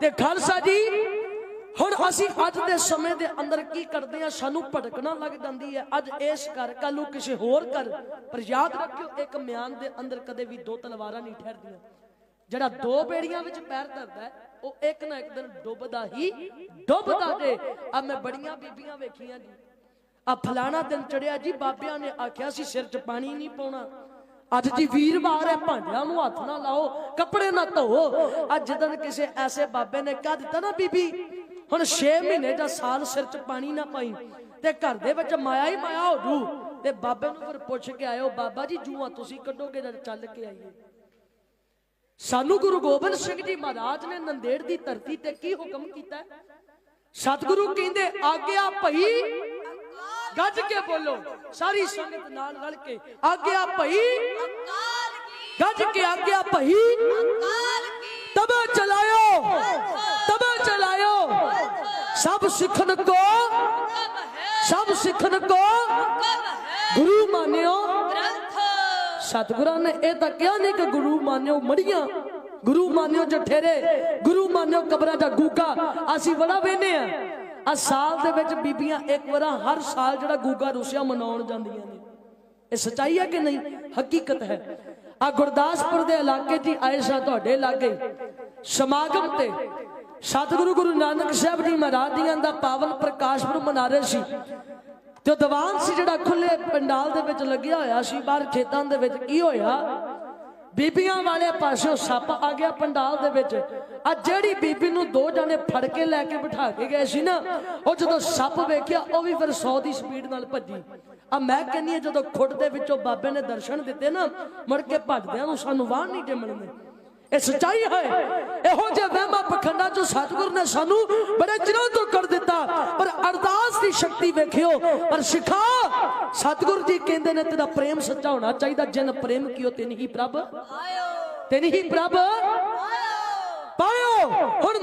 ਤੇ ਖਾਲਸਾ ਜੀ, ਹੁਣ ਅਸੀਂ ਅੱਜ ਦੇ ਸਮੇਂ ਦੇ ਅੰਦਰ ਕੀ ਕਰਦੇ ਆ ਸਾਨੂੰ ਭਟਕਣਾ ਲੱਗ ਜਾਂਦੀ ਹੈ। ਅੱਜ ਇਸ ਘਰ ਕੱਲੂ ਕਿਸੇ ਹੋਰ ਘਰ। ਪਰ ਯਾਦ ਰੱਖਿਓ, ਇੱਕ ਮਿਆਨ ਦੇ ਅੰਦਰ ਕਦੇ ਵੀ ਦੋ ਤਲਵਾਰਾਂ ਨਹੀਂ ਠਹਿਰਦੀਆਂ। ਜਿਹੜਾ ਦੋ ਬੇੜੀਆਂ ਵਿੱਚ ਪੈਰ ਧਰਦਾ ਉਹ ਇੱਕ ਨਾ ਇੱਕ ਦਿਨ ਡੁੱਬਦਾ ਹੀ ਡੁੱਬਦਾ ਜੇ। ਆ ਮੈਂ ਬੜੀਆਂ ਬੀਬੀਆਂ ਵੇਖੀਆਂ ਜੀ। ਆ ਫਲਾਣਾ ਦਿਨ ਚੜਿਆ ਜੀ, ਬਾਬਿਆਂ ਨੇ ਆਖਿਆ ਸੀ, ਸਿਰ 'ਚ ਪਾਣੀ ਨਹੀਂ ਪਾਉਣਾ। ਅੱਜ ਜੀ ਵੀਰਵਾਰ ਹੈ, ਭਾਂਡਿਆਂ ਨੂੰ ਹੱਥ ਨਾ ਲਾਓ, ਕੱਪੜੇ ਨਾ ਧੋਵੋ। ਅੱਜ ਜਦੋਂ ਕਿਸੇ ਐਸੇ ਬਾਬੇ ਨੇ ਕਹਿ ਦਿੱਤਾ ਨਾ, ਬੀਬੀ, ਹੁਣ 6 ਮਹੀਨੇ ਜਾਂ ਸਾਲ ਸਿਰ 'ਚ ਪਾਣੀ ਨਾ ਪਾਈ, ਤੇ ਘਰ ਦੇ ਵਿੱਚ ਮਾਇਆ ਹੀ ਮਾਇਆ ਹੋ ਜੂ। ਤੇ ਬਾਬੇ ਨੂੰ ਫਿਰ ਪੁੱਛ ਕੇ ਆਇਓ, ਬਾਬਾ ਜੀ, ਜੂਆ ਤੁਸੀਂ ਕੱਢੋਗੇ ਜਦ ਚੱਲ ਕੇ ਆਈਏ? ਸਾਨੂੰ ਗੁਰੂ ਗੋਬਿੰਦ ਸਿੰਘ ਜੀ ਮਹਾਰਾਜ ਨੇ ਨੰਦੇੜ ਦੀ ਧਰਤੀ ਤੇ ਕੀ ਹੁਕਮ ਕੀਤਾ? ਸਤਿਗੁਰੂ ਕਹਿੰਦੇ, ਆਗਿਆ ਭਈ ਗੱਜ ਕੇ ਬੋਲੋ। ਸਾਰੀ ਸੰਗਤ ਨਾਲ ਰਲ ਕੇ ਆਗਿਆ ਭਈ। ਕਾਲ ਕੀ ਗੱਜ ਕੇ ਆਗਿਆ ਭਈ। ਕਾਲ ਕੀ ਤਬੇ ਚਲਾਇਓ। ਤਬੇ ਚਲਾਇਓ। ਸਭ ਸਿੱਖਣ ਕੋ। ਸਭ ਸਿੱਖਣ ਕੋ। ਗੁਰੂ ਮਾਨਿਓ। ਸਤਿਗੁਰਾਂ ਨੇ ਇਹ ਤਾਂ ਕਿਹਾ ਨਹੀਂ ਕਿ ਗੁਰੂ ਮਾਨਿਓ ਮੜੀਆਂ। ਗੁਰੂ ਮਾਨਿਓ ਜਠੇਰੇ। ਗੁਰੂ ਮਾਨਿਓ ਕਬਰਾਂ ਦਾ ਗੂਗਾ। ਅਸੀਂ ਬੜਾ ਵੇਨੇ ਆ। ਆ ਸਾਲ ਦੇ ਵਿੱਚ ਬੀਬੀਆਂ ਇੱਕ ਵਾਰ ਹਰ ਸਾਲ ਜਿਹੜਾ ਗੂਗਾ ਰੁਸਿਆ ਮਨਾਉਣ ਜਾਂਦੀਆਂ ਨੇ। ਇਹ ਸਚਾਈ ਹੈ ਕਿ ਨਹੀਂ? ਹਕੀਕਤ ਹੈ। ਆ ਗੁਰਦਾਸਪੁਰ ਦੇ ਇਲਾਕੇ 'ਚ ਹੀ ਆਏ ਸਾਂ ਤੁਹਾਡੇ ਲਾਗੇ। ਸਮਾਗਮ ਤੇ ਸਤਿਗੁਰੂ ਗੁਰੂ ਨਾਨਕ ਸਾਹਿਬ ਜੀ ਮਹਾਰਾਜ ਦੀਆਂ ਦਾ ਪਾਵਨ ਪ੍ਰਕਾਸ਼ ਪੁਰਬ ਮਨਾ ਰਹੇ ਸੀ। ਤੇ ਉਹ ਦੀਵਾਨ ਸੀ ਜਿਹੜਾ ਖੁੱਲੇ ਪੰਡਾਲ ਦੇ ਵਿੱਚ ਲੱਗਿਆ ਹੋਇਆ ਸੀ, ਬਾਹਰ ਖੇਤਾਂ ਦੇ ਵਿੱਚ ਕੀ ਹੋਇਆ? ਬੀਬੀਆਂ ਵਾਲੇ ਪਾਸਿਓਂ ਸੱਪ ਆ ਗਿਆ ਪੰਡਾਲ ਦੇ ਵਿੱਚ। ਆ ਜਿਹੜੀ ਬੀਬੀ ਨੂੰ ਦੋ ਜਣੇ ਫੜ ਕੇ ਲੈ ਕੇ ਬਿਠਾ ਕੇ ਗਏ ਸੀ ਨਾ, ਉਹ ਜਦੋਂ ਸੱਪ ਵੇਖਿਆ, ਉਹ ਵੀ ਫਿਰ 100 ਦੀ ਸਪੀਡ ਨਾਲ ਭੱਜੀ। ਆ ਮੈਂ ਕਹਿੰਨੀ ਆ ਜਦੋਂ ਖੁੱਡ ਦੇ ਵਿੱਚੋਂ ਬਾਬੇ ਨੇ ਦਰਸ਼ਨ ਦਿੱਤੇ ਨਾ, ਮੁੜ ਕੇ ਭੱਜਦਿਆਂ ਨੂੰ ਸਾਨੂੰ ਵਾਹ ਨਹੀਂ ਜੇ ਮਿਲਦੇ ਇਹ ਸੱਚਾਈ ਹੈ? ਇਹੋ ਪਖੰਡਾਂ ਚੋਂ ਸਤਿਗੁਰ ਨੇ ਸਾਨੂੰ ਬੜੇ ਚਿਰਾਂ ਤੋਂ ਕਰ ਦਿੱਤਾ। ਪਰ ਅਰਦਾਸ ਦੀ ਸ਼ਕਤੀ ਵੇਖਿਓ, ਪਰ ਸਿਖਾ, ਸਤਿਗੁਰ ਜੀ ਕਹਿੰਦੇ ਨੇ, ਤੇਰਾ ਪ੍ਰੇਮ ਸੱਚਾ ਹੋਣਾ ਚਾਹੀਦਾ। ਜਿਨ ਪ੍ਰੇਮ ਕੀਓ, ਤਿਨ ਹੀ ਪ੍ਰਭ। ਆਇਓ ਤਿਨ ਹੀ ਪ੍ਰਭ। ਪਾਇਓ। ਹੁਣ